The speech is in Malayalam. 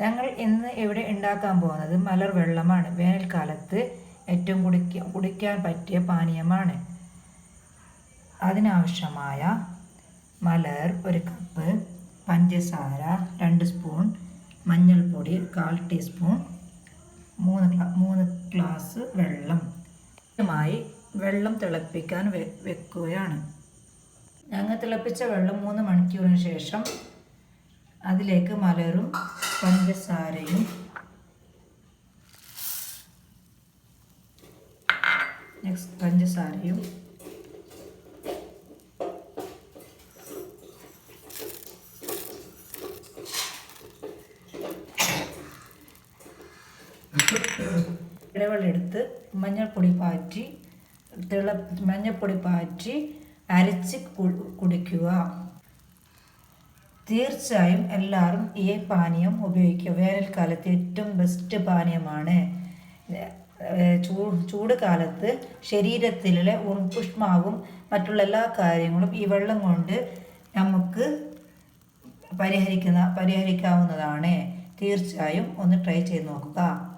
ഞങ്ങൾ ഇന്ന് ഇവിടെ ഉണ്ടാക്കാൻ പോകുന്നത് മലർ വെള്ളമാണ്. വേനൽക്കാലത്ത് ഏറ്റവും കുടിക്ക കുടിക്കാൻ പറ്റിയ പാനീയമാണ്. അതിനാവശ്യമായ മലർ ഒരു കപ്പ് പഞ്ചസാര രണ്ട് സ്പൂൺ മഞ്ഞൾപ്പൊടി കാൽ ടീസ്പൂൺ മൂന്ന് മൂന്ന് ഗ്ലാസ് വെള്ളം. ആദ്യമായി വെള്ളം തിളപ്പിക്കാൻ വെക്കുകയാണ്. ഞങ്ങൾ തിളപ്പിച്ച വെള്ളം മൂന്ന് മണിക്കൂറിന് ശേഷം അതിലേക്ക് മലരും പഞ്ചസാരയും. നെക്സ്റ്റ് പഞ്ചസാരയും. ഇടവെള്ളെടുത്ത് മഞ്ഞൾപ്പൊടി പാറ്റി തിള മഞ്ഞൾപ്പൊടി പാറ്റി അരച്ച് കുടിക്കുക. തീർച്ചയായും എല്ലാവരും ഈ പാനീയം ഉപയോഗിക്കുക. വേനൽക്കാലത്ത് ഏറ്റവും ബെസ്റ്റ് പാനീയമാണ്. ചൂ- ചൂട് കാലത്ത് ശരീരത്തിലെ ഉഷ്മാവും മറ്റുള്ള എല്ലാ കാര്യങ്ങളും ഈ വെള്ളം കൊണ്ട് നമുക്ക് പരിഹരിക്കുന്ന പരിഹരിക്കാവുന്നതാണ്. തീർച്ചയായും ഒന്ന് ട്രൈ ചെയ്ത് നോക്കുക.